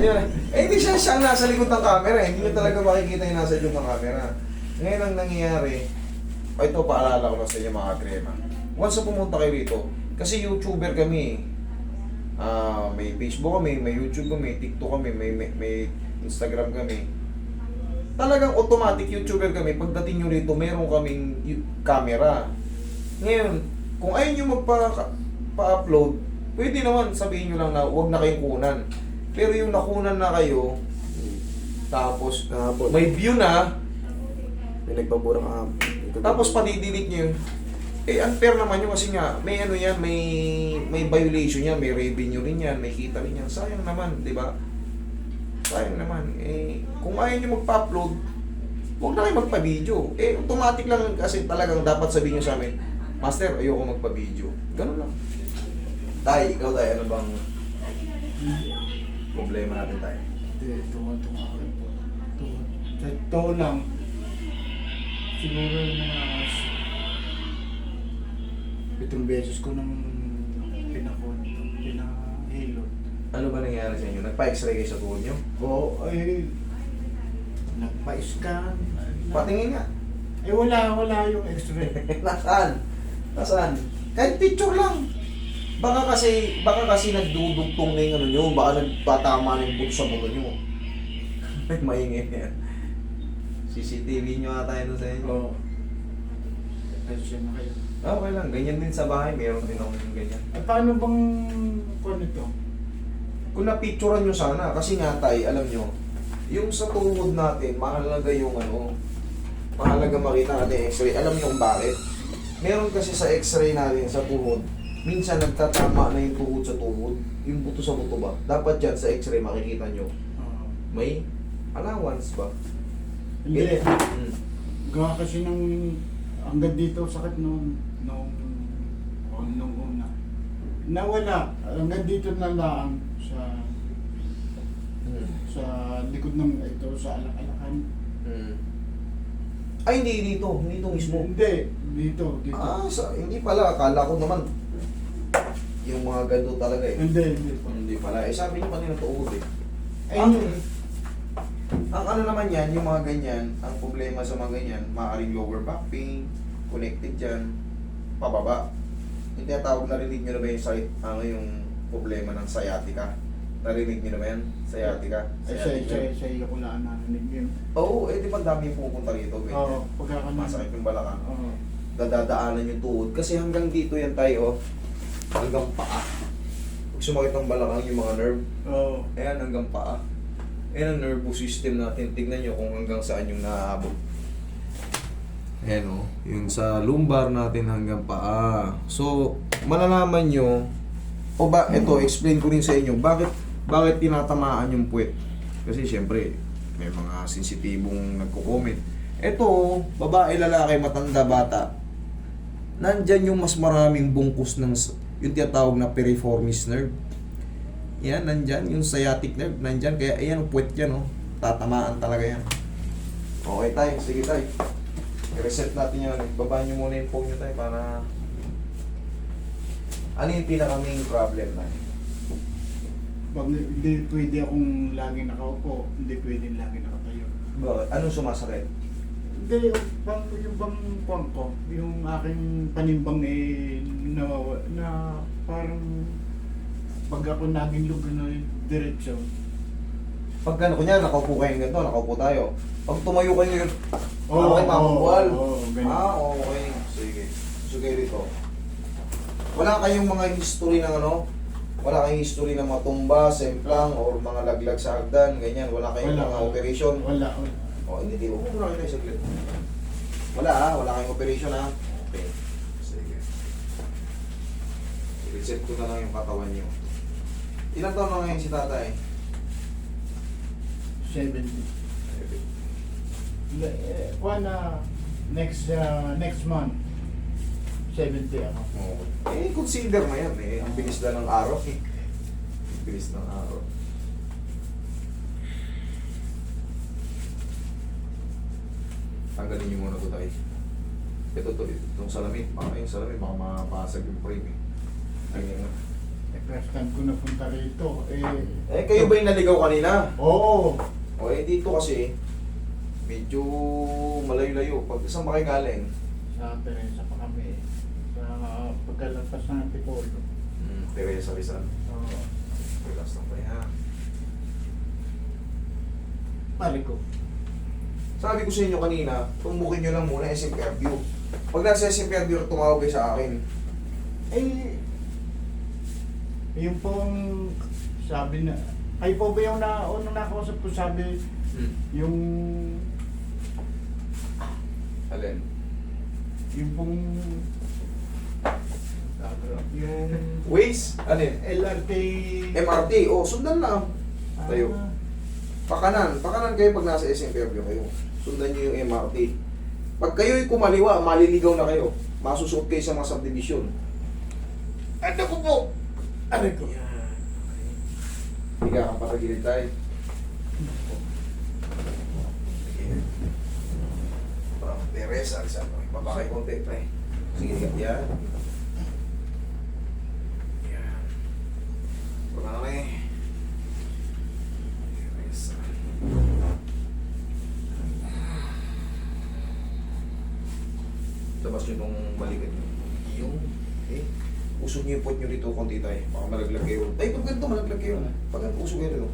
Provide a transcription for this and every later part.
Yun? Eh, hindi siya siya nasa likod ng camera. eh. Hindi nyo talaga makikita yung nasa likod ng camera. Ngayon ang nangyayari, o ito paalala ko lang sa inyo mga krema. Once na pumunta kayo rito, kasi YouTuber kami. Ah, may Facebook kami, may YouTube kami, TikTok kami, may, may, may Instagram kami. Talagang automatic YouTuber kami. Pagdating nyo rito, meron kaming camera. Ngayon, kung ayaw nyo magpa-upload, pwede naman sabihin nyo lang na huwag na kayong kunan. Pero yung nakunan na kayo, tapos Kahapon. may view na, May nagpaburang ah. tapos padidelete nyo yun. Eh, unfair naman yun kasi nga, may ano yan, may may violation yan, may revenue rin yan, may kita rin yan. Sayang naman, di ba? Sayang naman. Eh, kung ayaw nyo magpa-upload, huwag na kayo magpa-video. Eh, automatic lang kasi talagang dapat sabihin nyo sa amin, Master, ayoko magpa-video. Ganun lang. Tay, ikaw tay, ano bang problema natin tayo? Hindi, tuwa-tuwa ako po. Tuwa. Sa totoo lang, siguro yung mga pitong beses ko nang pinakon, pinahilot. Ano ba nangyari sa inyo? Nagpa-x-ray kayo sa tuhod nyo? Oo, ay, nagpa-scan. Patingin nga. Eh wala, wala yung x-ray. Nasaan? Nasaan? Kahit picture lang. Baka kasi, baka kasi nagdudugtong na yung ano nyo, baka nagtatama na yung buto sa buto nyo. Ay, maingay yan. CCTV nyo ata yun sa inyo. Oo. Pasensya na kayo. Okay lang, ganyan din sa bahay, meron din ako yung ganyan. At paano bang kung ito? Kung napicturean nyo sana, kasi nga tay, alam nyo, yung sa tuhod natin, mahalaga yung ano, mahalaga makita natin x-ray. Alam nyo kung bakit? Meron kasi sa x-ray natin sa tuhod, minsan nagtatama na yung tuhod sa tuhod, yung buto sa buto ba? Dapat yan sa x-ray makikita nyo, Oo. may allowance ba? Hindi. Hmm. Gawa kasi ng hanggang dito sakit nung nung oh, nung una. Nawala hanggang dito na lang sa Hmm. sa likod ng ito sa alak-alakan. Hmm. Ay, hindi dito, hindi dito mismo. Hindi, dito, dito. Ah, sa, hindi pala, akala ko naman, yung mga ganito talaga eh. Hindi, hindi po. Hindi pala. Eh, sabi niyo kanina tuhod eh. Ayun Ang, yun. ang ano naman yan, yung mga ganyan, ang problema sa mga ganyan, maaaring lower back pain, connected dyan, pababa. Yung tinatawag, narinig nyo na ba yung, sci- ano, yung problema ng sciatica? Narinig nyo na ba yan? Sciatica? Ay, sa, sa, sa iyo ko lang narinig yun. Oo, eh di ba dami yung pupunta rito, Oo, ganyan. pagkakanan. Masakit yung balakang. Oo. dadadaanan yung tuhod. Kasi hanggang dito yan tayo, oh. Hanggang paa. Pag sumakit ang balakang yung mga nerve, Oo. ayan hanggang paa. Ayan ang nervous system natin. Tignan nyo kung hanggang saan yung naaabot. Ayan o, yung sa lumbar natin hanggang paa. So, malalaman nyo, o ba, ito, explain ko rin sa inyo, bakit, bakit tinatamaan yung puwet? Kasi syempre, may mga sensitibong nagko-comment. Ito, babae, lalaki, matanda, bata, nandyan yung mas maraming bungkus ng, s- yung tinatawag na piriformis nerve. Yan, nandyan, yung sciatic nerve, nandyan. Kaya, ayan, puwet yan, oh. Tatamaan talaga yan. Okay, tayo. Sige, tayo. I-reset natin yan. Baba nyo muna yung phone nyo tayo para... Ano yung pinaka-main problem na? Pag hindi pwede akong lagi nakaupo, hindi pwede lagi nakatayo. Bakit? Anong sumasakit? Hindi, yung bang, yung bang kuwang ko, yung aking panimbang eh, nawawa, na parang pag ako naging lugar na diretsyo, Pag ano, kunya, nakaupo kayo ganito, nakaupo tayo. Pag tumayo kayo yun, Oo, okay, makukuhal. oo, oo, ganun. ah, okay. Sige. Sige rito. Wala kayong mga history ng ano? Wala kayong history ng mga tumba, semplang, or mga laglag sa hagdan, ganyan. Wala kayong Wala, mga wala. operation. wala, wala. O, hindi, di. Huwag muna kayo saglit. Wala ha, wala kayong operation ha. Okay. Sige. I-reset ko na lang yung katawan nyo. Ilang taon na ngayon si tatay? 70. Eh, kuha na next uh, next month, 70 ako. Oo. Eh, consider na yan eh. Ang bilis na ng araw eh. Ang bilis ng araw. Tanggalin niyo muna ito tayo. Ito to, itong salamin. Baka yung salamin, baka mapasag yung frame eh. Ayun nga. first time ko napunta rito. Eh, Eh, kayo ba yung naligaw kanina? Oo. O eh, dito kasi, medyo malayo-layo. Pag ba kayo galing? Sa Teresa pa kami. Sa pagkalagpas ng Antipolo. Hmm, Teresa Rizal. Oo. Relax lang tayo ha. Balik ko. Sabi ko sa inyo kanina, tumbukin nyo lang muna SM Fairview. Pag nasa SM Fairview, tumawag kayo sa akin. Eh, yung pong sabi na, ay po ba yung na, unang nakausap ko sabi, Hmm. yung, Alin? yung pong, yung Waze? Alin? LRT, MRT. O, sundan lang. Tayo. Pakanan. Pakanan kayo pag nasa SM Fairview kayo. Sundan nyo yung MRT. Pag kayo'y kumaliwa, maliligaw na kayo. Masusuot kayo sa mga subdivision. ano ko po? Ano ko? Higa kang patagilid tayo. Teresa, Rizal. Baba kayo konti, pre. Sige, higa. Yan. Yan. Wala na eh. Teresa. Labas nyo itong balikan nyo. Yung, eh. Usog nyo yung pot nyo dito konti tayo. Baka malaglag kayo. Ay, pag ganito malaglag kayo. Pag ganito, usog kayo dito.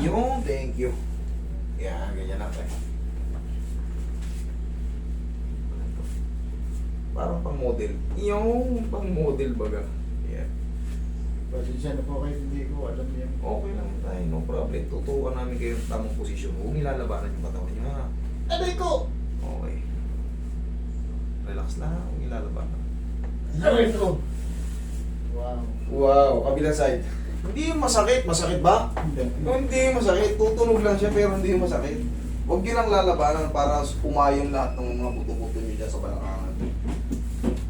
Yung, thank you. Yan, ganyan lang tayo. Parang pang model. Yung pang model baga. Yan. Pasensya na po kayo, hindi ko alam yan. Okay lang tayo, no problem. Tutukan namin kayo ng tamang posisyon. Huwag nilalabanan yung katawan ha. Ano ko? Relax lang, nilalabanan. Ano ko? Wow. Wow, kabilang side. Hindi yung masakit. Masakit ba? Hindi. Hindi yung masakit. Tutunog lang siya pero hindi yung masakit. Huwag nyo lang lalabanan para pumayong lahat ng mga buto-buto nyo dyan sa balakangan.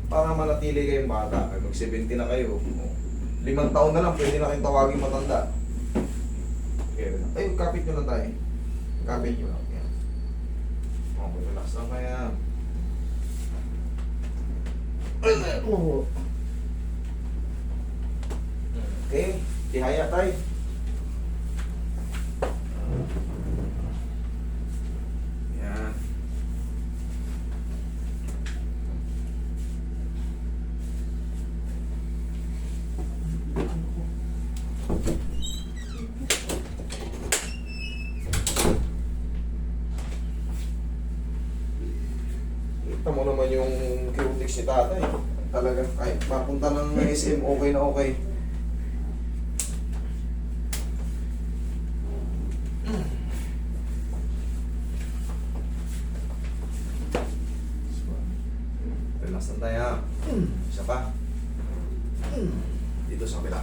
Para manatili kayong bata. Ay, Mag-70 na kayo. Limang taon na lang, pwede na kayong tawagin matanda. Okay, ay, kapit nyo lang tayo. Kapit nyo lang. Yan. Okay, relax lang kaya. Okay, tihaya tayo. Yan. Kita mo naman yung cutics ni tatay. Talaga, kahit mapunta ng SM, okay na okay. Relax lang tayo. Isa pa. Dito sa kabila.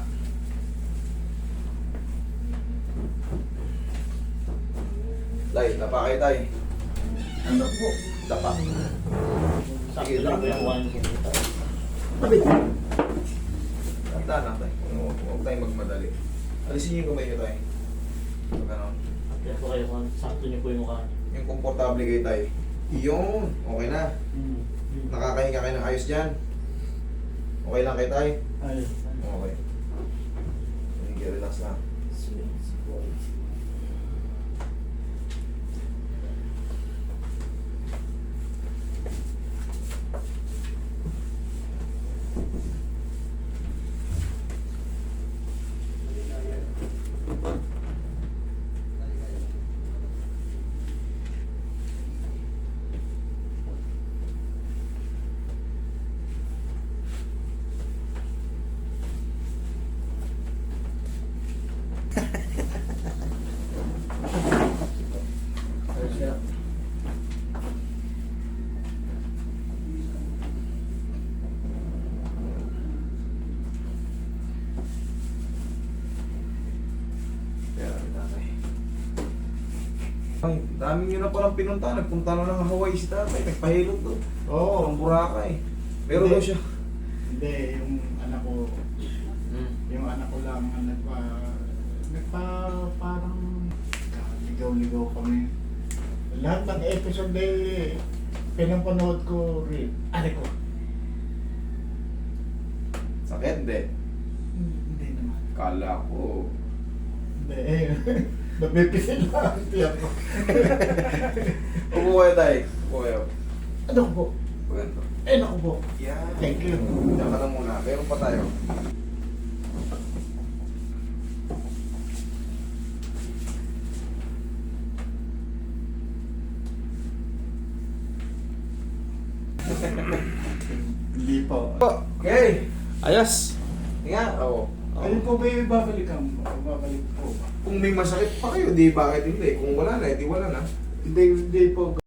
Tay, tapa kayo. Ano po? Tapa. Sakit lang yung wine ko. Tanda na tay. Huwag tayong magmadali. Alisin niyo yung kamay niyo tay. Pag ano, Kaya po kayo kung sakto niyo po yung mukha. yung komportable kayo tay. Yun, okay na. Hmm. Nakakahinga kayo ng ayos dyan. Okay lang kayo tay? Ay, Okay. Sige, relax lang. ay siya. Kaya, tatay. Ay, dami nyo na palang pinunta. Nagpunta na ng Hawaii si tatay. Nagpahilot doon. Oo. Ang Boracay. Pero Hindi. daw siya. Hindi, yung anak ko, yung anak ko lang ang nagpa, nagpa, parang, ligaw-ligaw kami. Lahat ng episode eh, pinapanood ko rin. Ano ko? Sakit, hindi. Kala ko. Hindi eh. Napipisil lang ang tiyan ko. Upo kayo tayo. Upo kayo. Ano ko po? Ganito. Eh, naku po. Yan. Thank you. Diyan ka lang muna. Meron pa tayo. Hindi po. Okay. Ayos. Nga. Oo. Ayun po ba yung babalikan mo? Babalik po ba? Kung may masakit pa kayo, di bakit hindi? Kung wala na, di wala na. Hindi, hindi po